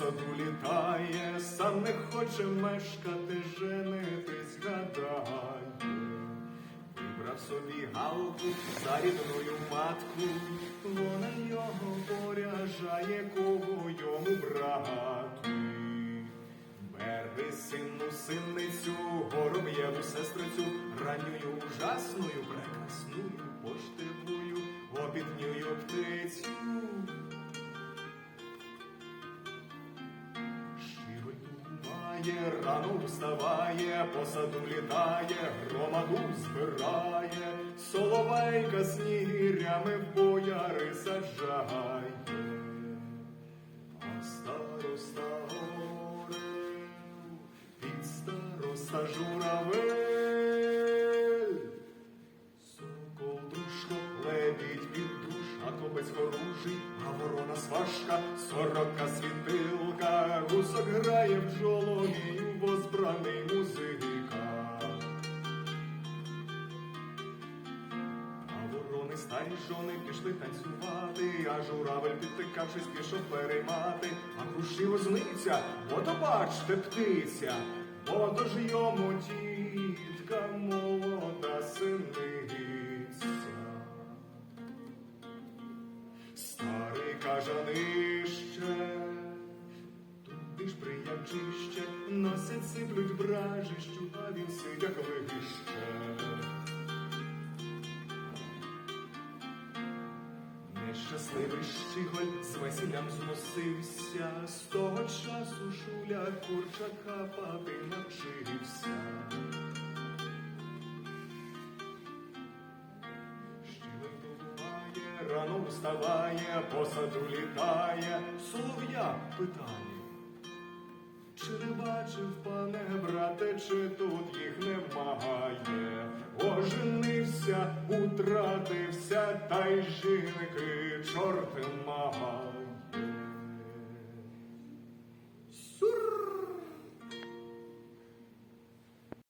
саду літає, сам не хоче мешкати, женитись гадає. Вибрав собі галку за рідною матку, вона його поряжає, кого йому брати. Бери сину, синницю, гороб'єву сестрицю, ранньою ужасною, прекрасною, думає, рано вставає, по саду літає, громаду збирає, соловейка снігирями бояри саджає. А староста горев, під староста журавель, Сокол дружко, лебідь піддуш, а кобець хоружий, а ворона сважка, сорока світилка, гусок грає в джолові, возбраний музика. А ворони старі жони пішли танцювати, а журавель, підтикавшись, пішов переймати, а круші возниця, ото бачте, птиця, ото ж йому тітка молода синиця. Старий кажанище, ж приямчище, носить сиплють бражищу, а він сидя вище. Нещасливий щіголь з весіллям зносився, з того часу шуля курчака пати навчився. Рано вставає, по саду літає, солов'я питає. Утратився, та й жінки чорти має.